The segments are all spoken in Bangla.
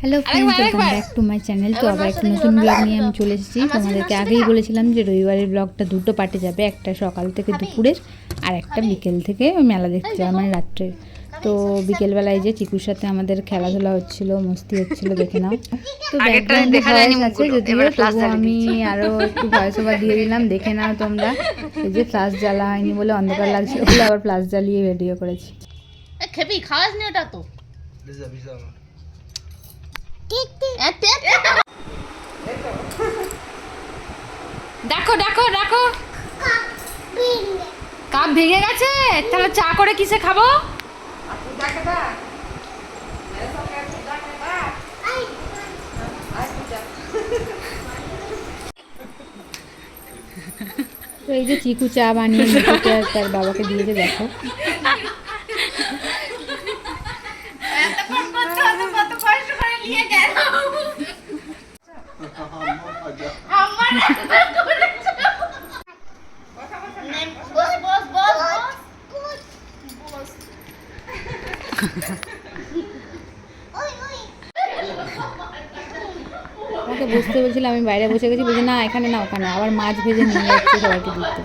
Hello friends welcome back to my channel তো আবার একটা নতুন ব্লগ নিয়ে আমি চলে এসেছি। তোমাদেরকে আগেই বলেছিলাম যে রবিবারের ব্লগটা দুটো পার্টে যাবে একটা সকাল থেকে দুপুরের আর একটা বিকেল থেকে ওই মেলা দেখতে যাওয়া মানে রাত্রে তো বিকেলবেলায় যে চিকুর সাথে আমাদের খেলাধুলা হচ্ছিল মস্তি হচ্ছিল দেখে নাও। তো ব্যাকগ্রাউন্ডে ভয়েস আছে যদিও তবু আমি আরও একটু ভয়েস ওভার দিয়ে দিলাম দেখে নাও তোমরা। এই যে ফ্লাশ জ্বালা হয়নি বলে অন্ধকার লাগছিল বলে আবার ফ্লাশ জ্বালিয়ে ভিডিও করেছি। খেবি? খাওয়াস নি ওটা তে। দেখো দেখো দেখো। কাপ ভেঙে গেছে? তাহলে চা করে কিসে খাব? এই যে চিকু চা বানিয়ে তার বাবাকে দিয়েছে দেখো বস বস বস বস আমাকে বসতে আমি বাইরে বসে গেছি। বলছি না এখানে না ওখানে আবার মাছ ভেজে নিয়ে যাচ্ছে সবাইকে দিতে।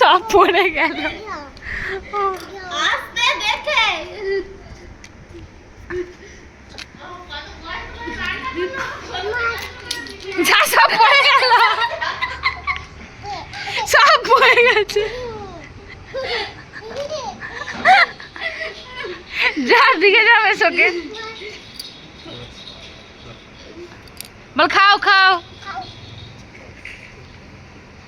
সব পড়ে গেল। যা সব পড়ে গেল। সব পড়ে গেছে। যা দিকে যাবে সোকে বল খাও খাও।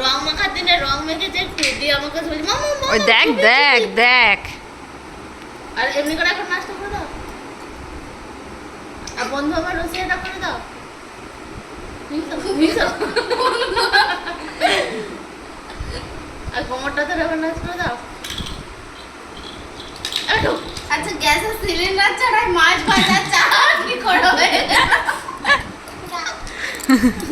রং মাখার দিনে রং মেখেছে একটু দিয়ে আমাকে বলছে মামা ওই দেখ দেখ দেখ। আর এমনি করে এখন নাচটা করে দাও। আর বন্ধু আমার রসিয়াটা করে দাও। আর কোমরটাতে এবার নাচ করে দাও। আচ্ছা গ্যাসের সিলিন্ডার ছাড়াই মাছ ভাজা চা কি করে গেল?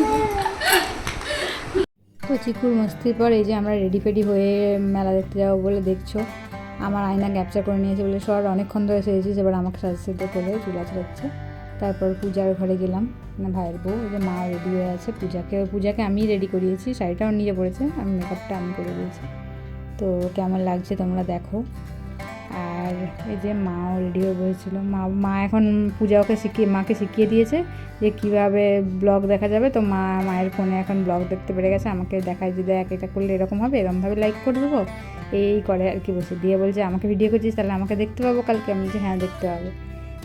তো চিকুর মস্তির পর এই যে আমরা রেডি ফেডি হয়ে মেলা দেখতে যাব বলে দেখছ। আমার আয়না ক্যাপচার করে নিয়েছে বলে সবার অনেকক্ষণ ধরে সেজেছিস, এবার আমাকে সাজতে করে চুলা ছড়াচ্ছে তারপর পূজার ঘরে গেলাম মানে ভাইয়ের বউ যে মা রেডি হয়ে আছে। পূজাকে পূজাকে আমি রেডি করিয়েছি, শাড়িটাও নিজে পড়েছে আমি মেকআপটা আমি করে দিয়েছি। তো কেমন লাগছে তোমরা দেখো। আর এই যে মাও রেডি হয়ে বসেছিল। মা মা এখন পূজা ওকে শিখিয়ে, মাকে শিখিয়ে দিয়েছে যে কীভাবে ব্লগ দেখা যাবে। তো মা মায়ের ফোনে এখন ব্লগ দেখতে পেরে গেছে। আমাকে দেখায় যে দেখ, এটা করলে এরকম হবে এরকমভাবে লাইক করে দেবো। এই করে আর কি বসে। দিয়ে বলছে, আমাকে ভিডিও করছিস তাহলে আমাকে দেখতে পাবো কালকে? আমি বলছি হ্যাঁ দেখতে পাবে।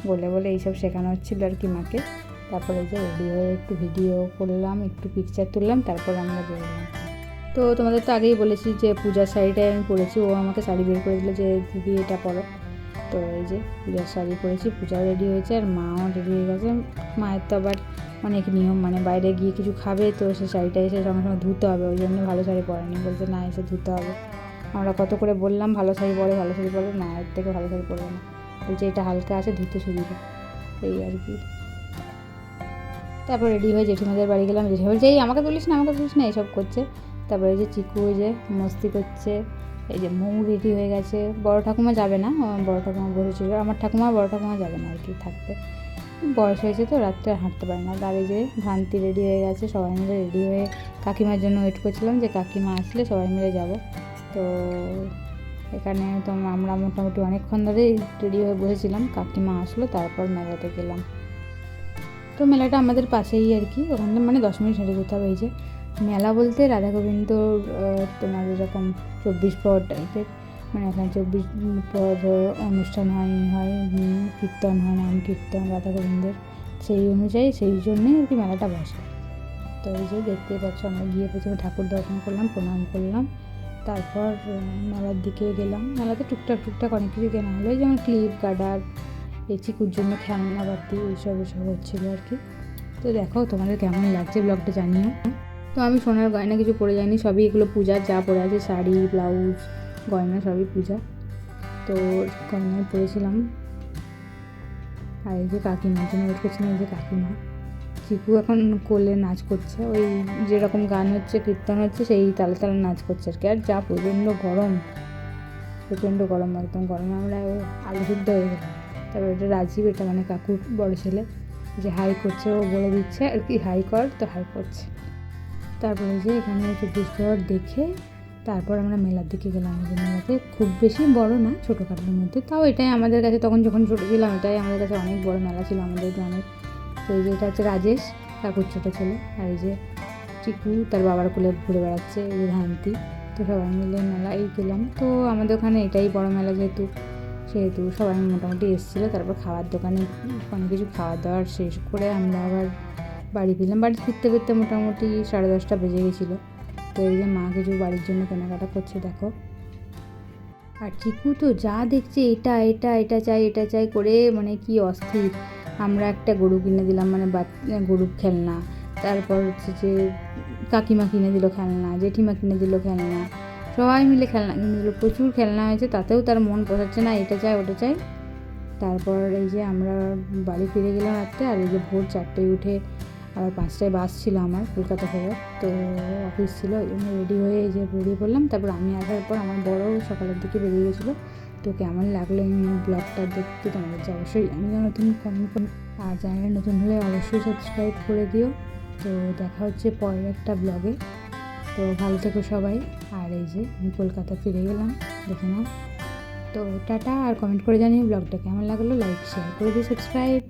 বলে বলে এইসব শেখানো হচ্ছিল আর কি মাকে। তারপরে যে রেডি হয়ে একটু ভিডিও করলাম, একটু পিকচার তুললাম, তারপর আমরা বেরোলাম। তো তোমাদের তো আগেই বলেছি যে পূজার শাড়িটাই আমি পরেছি। ও আমাকে শাড়ি বের করে দিল যে, দিদি, এটা পরো। তো এই যে পূজার শাড়ি পরেছি, পূজাও রেডি হয়েছে আর মাও রেডি হয়ে গেছে। মায়ের তো আবার অনেক নিয়ম মানে বাইরে গিয়ে কিছু খাবে তো সে শাড়িটা এসে সঙ্গে সঙ্গে ধুতে হবে। ওই জন্য ভালো শাড়ি পরেনি। বলছে, না, এসে ধুতে হবে। আমরা কত করে বললাম, ভালো শাড়ি পরে, ভালো শাড়ি পরে। না, এর থেকে ভালো শাড়ি পরবে না। বলছে, এটা হালকা আছে, ধুতে সুবিধা। এই আর কি। তারপর রেডি হয়ে জেঠিমাদের বাড়ি গেলাম। জেঠিমা বলছে, এই, আমাকে তুলিস না, আমাকে তুলিস না এইসব করছে। তারপরে যে চিকু ওই যে মস্তি করছে, এই যে মৌ রেডি হয়ে গেছে। বড় ঠাকুমা যাবে না বড় ঠাকুমা বসেছিল আমার ঠাকুমা, বড় ঠাকুমা যাবে না আর কি থাকতে। বয়স হয়েছে তো, রাত্রে হাঁটতে পারে না। এই যে ভ্রান্তি রেডি হয়ে গেছে, সবাই মিলে রেডি হয়ে কাকিমার জন্য ওয়েট করছিলাম যে কাকিমা আসলে সবাই মিলে যাব। তো এখানে তো আমরা মোটামুটি অনেকক্ষণ ধরেই রেডি হয়ে বসেছিলাম। কাকিমা আসলো, তারপর মেলাতে গেলাম। তো মেলাটা আমাদের পাশেই আর কি। ওখানে মানে দশ মিনিট হেঁটে যেতে হবে এই যে। মেলা বলতে রাধা গোবিন্দ তোমার এরকম চব্বিশ পর টাইপের মানে এখানে চব্বিশ পর অনুষ্ঠান হয় হয় কীর্তন হয়, নাম কীর্তন রাধা গোবিন্দের সেই অনুযায়ী সেই জন্যই আর কি মেলাটা বসে। তো এই যে দেখতেই পাচ্ছ, আমরা গিয়ে প্রথমে ঠাকুর দর্শন করলাম, প্রণাম করলাম। তারপর মেলার দিকে গেলাম। মেলাতে টুকটাক টুকটাক অনেক কিছু কেনা হলো। যেমন ক্লিপ গার্ডার এই চিকুর জন্য খেলনা বাতি এইসব, এসব হচ্ছিল আর কি। তো দেখো তোমাদের কেমন লাগছে ব্লগটা জানিও। তো আমি সোনার গয়না কিছু পরে যাইনি, সবই এগুলো পূজার যা পরে আছে, শাড়ি, ব্লাউজ, গয়না সবই পূজা। তো গয়নায় পরেছিলাম। আর এই যে কাকিমার জন্য ওয়েট করছিলাম এই যে কাকিমা। চিকু এখন কোলে নাচ করছে, ওই যেরকম গান হচ্ছে, কীর্তন হচ্ছে, সেই তালে তালে নাচ করছে আর কি। আর যা প্রচণ্ড গরম প্রচণ্ড গরম, একদম গরমে আমরা আলু সিদ্ধ হয়ে গেলাম। তারপর এটা রাজীব, এটা মানে কাকুর বড় ছেলে, যে হাই করছে, ও বলে দিচ্ছে আর কি, হাই কর, তো হাই করছে। তারপরে যে এখানে চব্বিশ ঘর দেখে তারপর আমরা মেলার দিকে গেলাম। মেলাতে খুব বেশি বড় না ছোটোখাটোর মধ্যে। তাও এটাই আমাদের কাছে তখন যখন ছোটো ছিলাম, এটাই আমাদের কাছে অনেক বড় মেলা ছিল আমাদের গ্রামের। তো এই যে এটা হচ্ছে রাজেশ কাকুর ছোটো ছেলে। আর এই যে চিকু, তার বাবার কোলে ঘুরে বেড়াচ্ছে, এই যে ধান্তি। তো সবাই মিলে মেলায় গেলাম। তো আমাদের ওখানে এটাই বড় মেলা যেহেতু, সেহেতু সবাই মোটামুটি এসেছিল। তারপর খাওয়ার দোকানে অনেক কিছু খাওয়া দাওয়ার শেষ করে আমরা আবার বাড়ি ফিরলাম। বাড়ি ফিরতে ফিরতে মোটামুটি সাড়ে দশটা বেজে গেছিল। তো এই যে মা কিছু বাড়ির জন্য কেনাকাটা করছে, দেখো। আর চিকু তো যা দেখছে, এটা এটা এটা চাই এটা চাই করে মানে কি অস্থির। আমরা একটা গরু কিনে দিলাম মানে গরুর খেলনা। তারপর হচ্ছে যে কাকিমা কিনে দিল খেলনা, জেঠিমা কিনে দিল খেলনা। সবাই মিলে খেলনা কিনে দিল। প্রচুর খেলনা হয়েছে, তাতেও তার মন পোষাচ্ছে না, এটা চাই, ওটা চাই। তারপর এই যে আমরা বাড়ি ফিরে গেলাম রাত্রে, আর এই যে ভোর চারটেয় উঠে আবার পাঁচটায় বাস ছিল আমার কলকাতা থেকে। তো অফিস ছিল জন্য রেডি হয়ে যে বেরিয়ে পড়লাম। তারপর আমি আসার পর আমার বড় সকালের দিকে বেরিয়ে গেছিল। তো কেমন লাগল এই ব্লগটা দেখতে তোমাদের যে অবশ্যই আমি নতুন কমেন্ট আর চ্যানেল নতুন হলে অবশ্যই সাবস্ক্রাইব করে দিও। তো দেখা হচ্ছে পরের একটা ব্লগে। তো ভালো থেকো সবাই। আর এই যে আমি কলকাতা ফিরে গেলাম, দেখে নাও। তো টাটা, আর কমেন্ট করে জানিও ব্লগটা কেমন লাগল। লাইক শেয়ার করে দিও সাবস্ক্রাইব